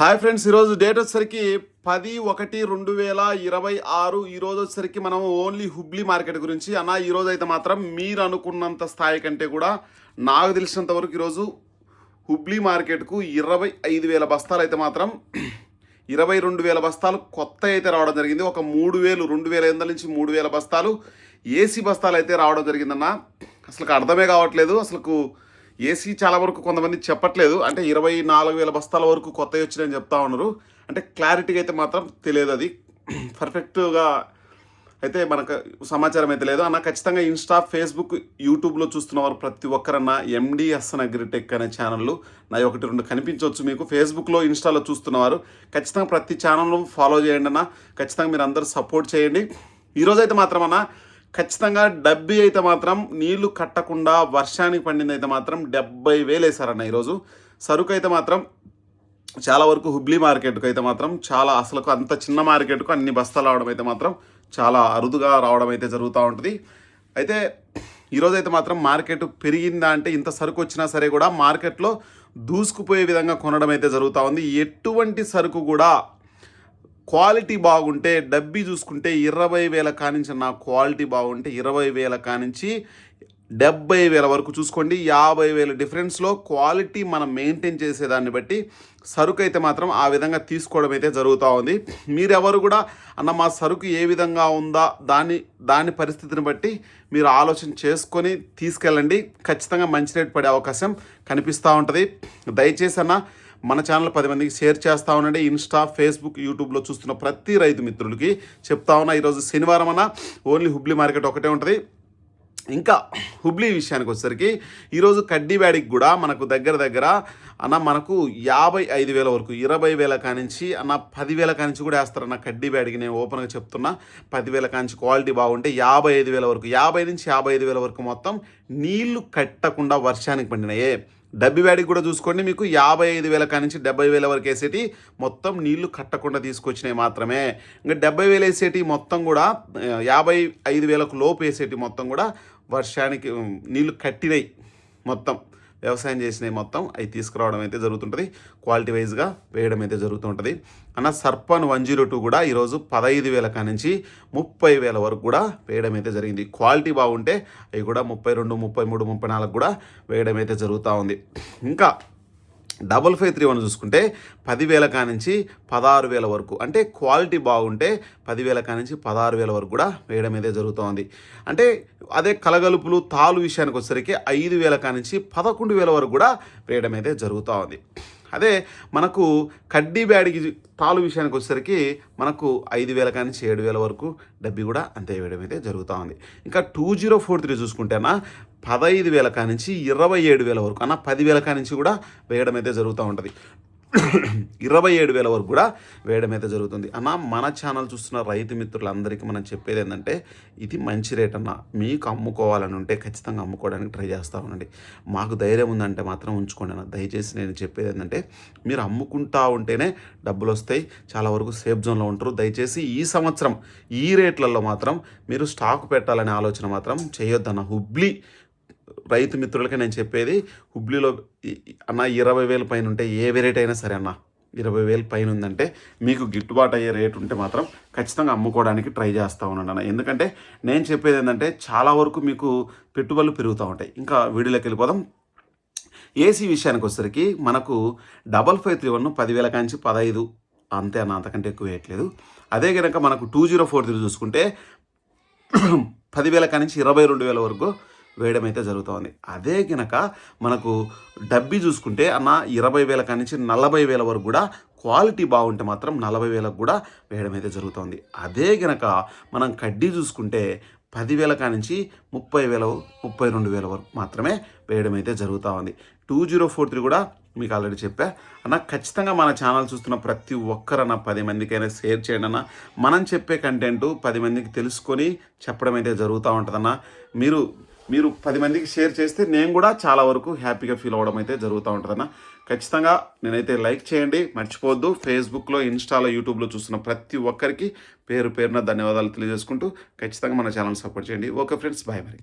Hi friends ఈరోజు date వచ్చేసరికి పది ఒకటి రెండు వేల ఇరవై ఆరు. ఈ రోజు వచ్చేసరికి మనం ఓన్లీ హుబ్లీ మార్కెట్ గురించి. అన్న ఈరోజు అయితే మాత్రం మీరు అనుకున్నంత స్థాయి కంటే కూడా నాకు తెలిసినంత వరకు ఈరోజు హుబ్లీ మార్కెట్కు ఇరవై ఐదు వేల బస్తాలు అయితే మాత్రం ఇరవై రెండు వేల బస్తాలు కొత్త అయితే రావడం జరిగింది. ఒక మూడు వేలు రెండు వేల ఎనిమిది నుంచి మూడు వేల బస్తాలు ఏసీ బస్తాలు అయితే రావడం జరిగిందన్న. అసలు అర్థమే కావట్లేదు. అసలు ఏసీ చాలా వరకు కొంతమంది చెప్పట్లేదు. అంటే ఇరవై నాలుగు వేల బస్తాల వరకు కొత్తవి వచ్చినాయని చెప్తా ఉన్నారు. అంటే క్లారిటీగా అయితే మాత్రం తెలియదు అది. పర్ఫెక్ట్గా అయితే మనకు సమాచారం అయితే లేదు. అన్న ఖచ్చితంగా ఇన్స్టా ఫేస్బుక్ యూట్యూబ్లో చూస్తున్న వారు ప్రతి ఒక్కరన్నా ఎండిఎస్ అగ్రిటెక్ అనే ఛానళ్ళు నా ఒకటి రెండు కనిపించవచ్చు మీకు. ఫేస్బుక్లో ఇన్స్టాలో చూస్తున్నవారు ఖచ్చితంగా ప్రతి ఛానల్ను ఫాలో చేయండి అన్న. ఖచ్చితంగా మీరు అందరూ సపోర్ట్ చేయండి. ఈరోజైతే మాత్రం అన్న ఖచ్చితంగా డబ్బి అయితే మాత్రం నీళ్ళు కట్టకుండా వర్షానికి పండింది అయితే మాత్రం డెబ్బై వేలు వేసారన్న ఈరోజు. సరుకు అయితే మాత్రం చాలా వరకు హుబ్లీ మార్కెట్కు అయితే మాత్రం చాలా అసలు అంత చిన్న మార్కెట్కు అన్ని బస్తాలు రావడం అయితే మాత్రం చాలా అరుదుగా రావడం అయితే జరుగుతూ ఉంటుంది. అయితే ఈరోజు అయితే మాత్రం మార్కెట్ పెరిగిందా అంటే ఇంత సరుకు వచ్చినా సరే కూడా మార్కెట్లో దూసుకుపోయే విధంగా కొనడం అయితే జరుగుతూ ఉంది. ఎటువంటి సరుకు కూడా క్వాలిటీ బాగుంటే డబ్బీ చూసుకుంటే ఇరవై వేల కానించి నా క్వాలిటీ బాగుంటే ఇరవై వేల కానించి డెబ్బై వేల వరకు చూసుకోండి. యాభై వేల డిఫరెన్స్లో క్వాలిటీ మనం మెయింటైన్ చేసేదాన్ని బట్టి సరుకు అయితే మాత్రం ఆ విధంగా తీసుకోవడం అయితే జరుగుతూ ఉంది. మీరెవరు కూడా అన్న మా సరుకు ఏ విధంగా ఉందా? దాని దాని పరిస్థితిని బట్టి మీరు ఆలోచన చేసుకొని తీసుకెళ్ళండి. ఖచ్చితంగా మంచి రేట్ పడే అవకాశం కనిపిస్తూ ఉంటుంది. దయచేసి అన్న మన ఛానల్ పది మందికి షేర్ చేస్తా ఉండండి. ఇన్స్టా ఫేస్బుక్ యూట్యూబ్లో చూస్తున్న ప్రతి రైతు మిత్రులకి చెప్తా ఉన్నా ఈరోజు శనివారం అన్న ఓన్లీ హుబ్లీ మార్కెట్ ఒకటే ఉంటుంది. ఇంకా హుబ్లీ విషయానికి వచ్చేసరికి ఈరోజు కడ్డీవాడికి కూడా మనకు దగ్గర దగ్గర అన్న మనకు యాభై ఐదు వేల వరకు ఇరవై వేల కానించి అన్న పదివేల కానించి కూడా వేస్తారన్న కడ్డీవాడికి నేను ఓపెన్గా చెప్తున్నా. పదివేల కానించి క్వాలిటీ బాగుంటే యాభై ఐదు వేల వరకు యాభై నుంచి యాభై ఐదు వేల వరకు మొత్తం నీళ్ళు కట్టకుండా వర్షానికి పండినాయే. డబ్బి వ్యాడికి కూడా చూసుకోండి. మీకు యాభై ఐదు వేల కానించి డెబ్బై వేల వరకు వేసేటి మొత్తం నీళ్ళు కట్టకుండా తీసుకొచ్చినాయి మాత్రమే. ఇంకా డెబ్బై వేలు వేసేటి మొత్తం కూడా యాభై ఐదు వేలకు లోపు వేసేటి మొత్తం కూడా వర్షానికి నీళ్ళు కట్టినాయి మొత్తం. వ్యవసాయం చేసినవి మొత్తం అవి తీసుకురావడం అయితే జరుగుతుంటుంది. క్వాలిటీ వైజ్గా వేయడం అయితే జరుగుతుంటుంది. అన్న సర్పన్ వన్ జీరో టూ కూడా ఈరోజు పదహైదు వేల కానించి ముప్పై వేల వరకు కూడా వేయడం అయితే జరిగింది. క్వాలిటీ బాగుంటే అవి కూడా ముప్పై రెండు ముప్పై మూడు ముప్పై నాలుగు కూడా వేయడం అయితే జరుగుతూ ఉంది. ఇంకా డబల్ ఫైవ్ త్రీ వన్ చూసుకుంటే పదివేల కానించి పదహారు వేల వరకు. అంటే క్వాలిటీ బాగుంటే పదివేల కానించి పదహారు వేల వరకు కూడా వేయడం అయితే జరుగుతుంది. అంటే అదే కలగలుపులు తాలు విషయానికి వచ్చేసరికి ఐదు వేల కానించి పదకొండు వేల వరకు కూడా వేయడం అయితే జరుగుతూ ఉంది అదే మనకు కడ్డీ బ్యాడికి తాలు విషయానికి వచ్చేసరికి మనకు ఐదు వేల కానించి ఏడు వేల వరకు డబ్బి కూడా అంతే వేయడం అయితే జరుగుతూ ఉంది. ఇంకా టూ జీరో ఫోర్ త్రీ చూసుకుంటేనా పదహైదు వేల కానించి ఇరవై ఏడు వేల వరకు అన్న పదివేల కానించి కూడా వేయడం అయితే జరుగుతూ ఉంటుంది. ఇరవై ఏడు వేల వరకు కూడా వేయడం అయితే జరుగుతుంది. అన్న మన ఛానల్ చూస్తున్న రైతు మిత్రులందరికీ మనం చెప్పేది ఏంటంటే ఇది మంచి రేట్ అన్న. మీకు అమ్ముకోవాలని ఉంటే ఖచ్చితంగా అమ్ముకోవడానికి ట్రై చేస్తూ ఉండండి. మాకు ధైర్యం ఉందంటే మాత్రం ఉంచుకోండి అన్న. దయచేసి నేను చెప్పేది ఏంటంటే మీరు అమ్ముకుంటా ఉంటేనే డబ్బులు వస్తాయి. చాలా వరకు సేఫ్ జోన్లో ఉంటారు. దయచేసి ఈ సంవత్సరం ఈ రేట్లలో మాత్రం మీరు స్టాక్ పెట్టాలనే ఆలోచన మాత్రం చేయొద్దన్న. హుబ్లీ రైతు మిత్రులకి నేను చెప్పేది హుబ్లీలో అన్న ఇరవై వేల పైన ఉంటే ఏ వెరైటీ అయినా సరే అన్న ఇరవై వేల పైన ఉందంటే మీకు గిట్టుబాటు అయ్యే రేటు ఉంటే మాత్రం ఖచ్చితంగా అమ్ముకోవడానికి ట్రై చేస్తూ ఉన్నాను అన్న. ఎందుకంటే నేను చెప్పేది ఏంటంటే చాలా వరకు మీకు పెట్టుబడులు పెరుగుతూ ఉంటాయి. ఇంకా వీడియోలోకి వెళ్ళిపోదాం. ఏసీ విషయానికి వచ్చేసరికి మనకు డబల్ ఫైవ్ త్రీ వన్ పదివేల కాంచి పదహైదు అంతే అన్న అంతకంటే ఎక్కువ వేయట్లేదు. అదే కనుక మనకు టూ జీరో ఫోర్ త్రీ చూసుకుంటే పదివేల కానించి ఇరవై రెండు వేల వరకు వేయడం అయితే జరుగుతుంది. అదే కనుక మనకు డబ్బి చూసుకుంటే అన్న ఇరవై వేల కానించి నలభై వేల వరకు కూడా క్వాలిటీ బాగుంటే మాత్రం నలభై వేలకు కూడా వేయడం అయితే జరుగుతుంది. అదే గనక మనం కడ్డీ చూసుకుంటే పదివేల కానించి ముప్పై వేల ముప్పై రెండు వేల వరకు మాత్రమే వేయడం అయితే జరుగుతూ ఉంది టూ జీరో ఫోర్ త్రీ కూడా మీకు ఆల్రెడీ చెప్పా. అన్న ఖచ్చితంగా మన ఛానల్ చూస్తున్న ప్రతి ఒక్కరన్న పది మందికైనా షేర్ చేయండి అన్న. మనం చెప్పే కంటెంట్ పది మందికి తెలుసుకొని చెప్పడం అయితే జరుగుతూ ఉంటుందన్న. మీరు మీరు పది మందికి షేర్ చేస్తే నేను కూడా చాలా వరకు హ్యాపీగా ఫీల్ అవ్వడం అయితే జరుగుతూ ఉంటుందన్న ఖచ్చితంగా నేనైతే లైక్ చేయండి మర్చిపోవద్దు. ఫేస్బుక్లో ఇన్స్టాలో యూట్యూబ్లో చూస్తున్న ప్రతి ఒక్కరికి పేరు పేరున ధన్యవాదాలు తెలియజేసుకుంటూ ఖచ్చితంగా మన ఛానల్ సపోర్ట్ చేయండి. ఓకే ఫ్రెండ్స్ బాయ్ మరి.